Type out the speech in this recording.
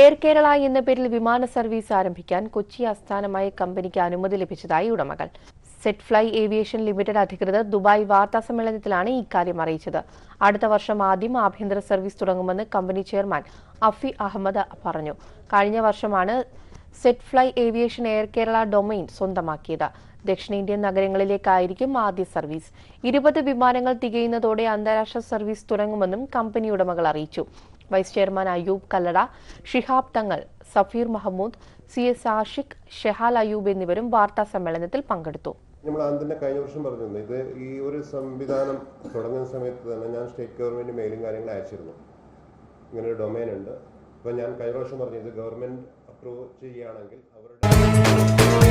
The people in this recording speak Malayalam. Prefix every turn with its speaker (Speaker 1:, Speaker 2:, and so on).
Speaker 1: എയർ കേരള എന്ന പേരിൽ വിമാന സർവീസ് ആരംഭിക്കാൻ കൊച്ചി ആസ്ഥാനമായ കമ്പനിക്ക് അനുമതി ലഭിച്ചതായി ഉടമകൾ. സെറ്റ് ഫ്ലൈ ഏവിയേഷൻ ലിമിറ്റഡ് അധികൃതർ ദുബായ് വാർത്താ സമ്മേളനത്തിലാണ് ഇക്കാര്യം അറിയിച്ചത്. അടുത്ത വർഷം ആദ്യം ആഭ്യന്തര സർവീസ് തുടങ്ങുമെന്ന് കമ്പനി ചെയർമാൻ അഫി അഹമ്മദ് പറഞ്ഞു. കഴിഞ്ഞ വർഷമാണ് Set Fly Aviation Air Kerala domain സ്വന്തമാക്കിയത്. ദക്ഷിണേന്ത്യൻ നഗരങ്ങളിലേക്കായിരിക്കും ആദ്യ സർവീസ്. ഇരുപത് വിമാനങ്ങൾ തികയുന്നതോടെ അന്താരാഷ്ട്ര സർവീസ് തുടങ്ങുമെന്നും കമ്പനി ഉടമകൾ അറിയിച്ചു. Vice chairman Ayyub Kallada Shihab Thangal Safeer Mahmood C S Ashiq Shehal Ayyub എന്നിവരും വാർത്താ സമ്മേളനത്തിൽ പങ്കെടുത്തു.
Speaker 2: നമ്മൾ ആദ്യം കഴിഞ്ഞ വർഷം പറഞ്ഞിരുന്നു ഇത് ഈ ഒരു സംവിധാനം തുടങ്ങുന്ന സമയത്ത് തന്നെ ഞാൻ സ്റ്റേറ്റ് ഗവൺമെന്റ് മെയിലും കാര്യങ്ങൾ അയച്ചിരുന്നു. ഇങ്ങനെ ഒരു ഡൊമൈൻ ഉണ്ട്. അപ്പോൾ ഞാൻ കഴിഞ്ഞ വർഷം പറഞ്ഞു ഇത് ഗവൺമെന്റ് അപ്രൂവ് ചെയ്യുകയാണെങ്കിൽ അവരുടെ